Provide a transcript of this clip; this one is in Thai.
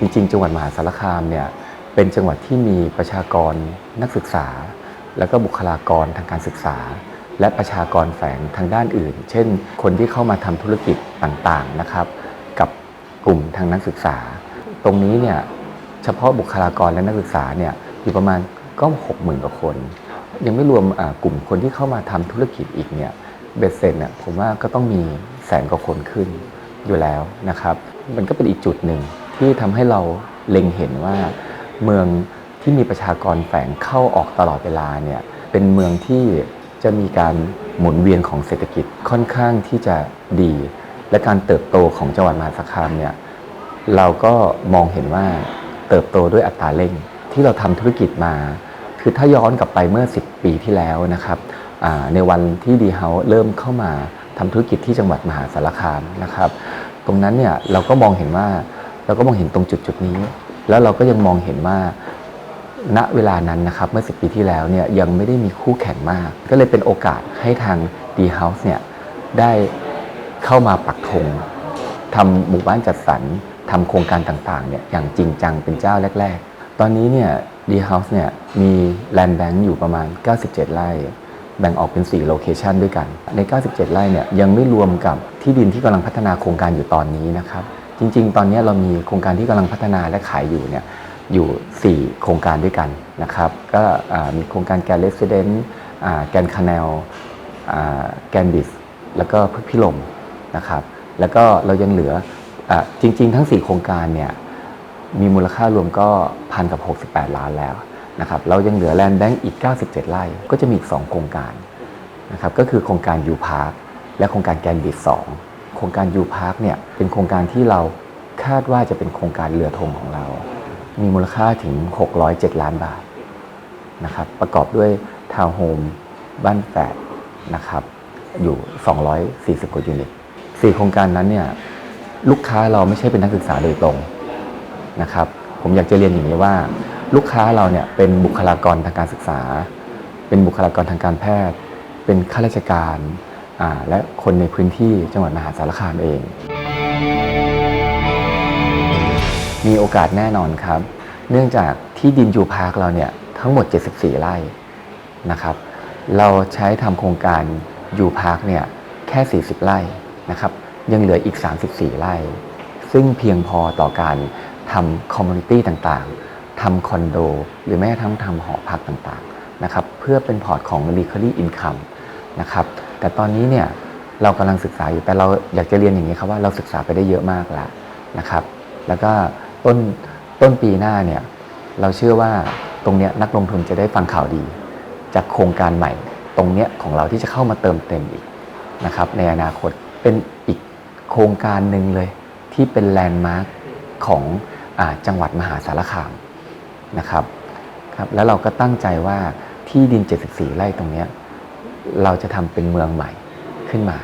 จริงๆ จังหวัดมหาสารคามเนี่ยเป็นจังหวัดที่มีประชากรนักศึกษา แล้วก็บุคลากรทางการศึกษา และประชากรแฝงทางด้านอื่น เช่น คนที่เข้ามาทำธุรกิจต่างๆนะครับ กับกลุ่มทางนักศึกษา ตรงนี้เนี่ยเฉพาะบุคลากรและนักศึกษาเนี่ยอยู่ประมาณก็หกหมื่นกว่าคน ยังไม่รวมกลุ่มคนที่เข้ามาทำธุรกิจอีกเนี่ยเบสเซ็ตเนี่ยผมว่าก็ต้องมีแสนกว่าคนขึ้นอยู่แล้วนะครับ มันก็เป็นอีกจุดหนึ่ง ที่ทำให้เราเล็งเห็นว่าเมืองที่มีประชากรแฝงเข้าออกตลอดเวลาเนี่ยเป็นเมืองที่จะมีการหมุนเวียนของเศรษฐกิจค่อนข้างที่จะดี และการเติบโตของจังหวัดมหาสารคามเนี่ยเราก็มองเห็นว่าเติบโตด้วยอัตราเร่งที่เราทำธุรกิจมา คือถ้าย้อนกลับไปเมื่อ 10 ปีที่แล้วนะครับในวันที่ดีเฮาเริ่มเข้ามาทำธุรกิจที่จังหวัดมหาสารคามนะครับ ตรงนั้นเนี่ยเราก็มองเห็นว่า เราก็มองเห็นตรงจุดจุดนี้ แล้วเราก็ยังมองเห็นว่าณเวลานั้นนะครับเมื่อ10ปีที่แล้วเนี่ยยังไม่ได้มีคู่แข่งมาก ก็เลยเป็นโอกาสให้ทาง D House เนี่ยได้เข้ามาปักธงทำหมู่บ้านจัดสรรทำโครงการต่างๆเนี่ยอย่างจริงจังเป็นเจ้าแรก ๆ ตอนนี้เนี่ย D House เนี่ยมี Land Bank อยู่ประมาณ 97 ไร่ แบ่งออกเป็น 4 โลเคชันด้วยกัน ใน 97 ไร่เนี่ยยังไม่รวมกับที่ดินที่กำลังพัฒนาโครงการอยู่ตอนนี้นะครับ จริง ๆ ตอนนี้เรามีโครงการที่กำลังพัฒนาและขายอยู่เนี่ยอยู่ 4 โครงการด้วยกันนะครับก็มีโครงการแกนเลสเดนแกนคานลแกนบิสแล้วก็พึกพิลมนะครับแล้วก็เรายังเหลืออจริง ๆ ทั้ง 4 โครงการเนี่ยมีมูลค่ารวมก็พันกับ 68 ล้านแล้วนะครับเรายังเหลือแลนด์แบงก์อีก 97 ไร่ก็จะมีอีก 2 โครงการนะครับก็คือโครงการยูพาร์คและโครงการแกนบิส2โครงการยูพาร์คเนี่ยเป็นโครงการที่เราคาดว่าจะเป็นโครงการเรือธงของเรา มีมูลค่าถึง 607 ล้านบาทนะครับประกอบด้วยทาวน์โฮมบ้านแฝดนะครับอยู่ 240 กว่ายูนิตสี่โครงการนั้นเนี่ยลูกค้าเราไม่ใช่เป็นนักศึกษาโดยตรงนะครับผมอยากจะเรียนอย่างนี้ว่า ลูกค้าเราเนี่ยเป็นบุคลากรทางการศึกษา เป็นบุคลากรทางการแพทย์ เป็นข้าราชการ และคนในพื้นที่จังหวัดมหาสารคามเอง มีโอกาสแน่นอนครับ เนื่องจากที่ดินยูพาร์คเราเนี่ยทั้งหมด 74 ไร่นะครับ เราใช้ทำโครงการยูพาร์คเนี่ยแค่ 40 ไร่นะครับยังเหลืออีก 34 ไร่ ซึ่งเพียงพอต่อการทำคอมมูนิตี้ต่างๆทำคอนโด หรือแม้กระทั่งทำหอพักต่างๆนะครับเพื่อเป็นพอร์ตของ recurring income นะครับ แต่ตอนนี้เนี่ยเรากำลังศึกษาอยู่แต่เราอยากจะเรียนอย่างนี้ครับว่าเราศึกษาไปได้เยอะมากแล้วนะครับ แล้วก็ต้นต้นปีหน้าเนี่ยเราเชื่อว่าตรงเนี้ยนักลงทุนจะได้ฟังข่าวดี จากโครงการใหม่ ตรงเนี้ยของเราที่จะเข้ามาเติมเต็มอีกนะครับ ในอนาคตเป็นอีกโครงการหนึ่งเลยที่เป็นแลนด์มาร์คของอจังหวัดมหาสารคามนะครับครับ แล้วเราก็ตั้งใจว่าที่ดิน 74 ไร่ตรงเนี้ย เราจะทำเป็นเมืองใหม่ขึ้นมา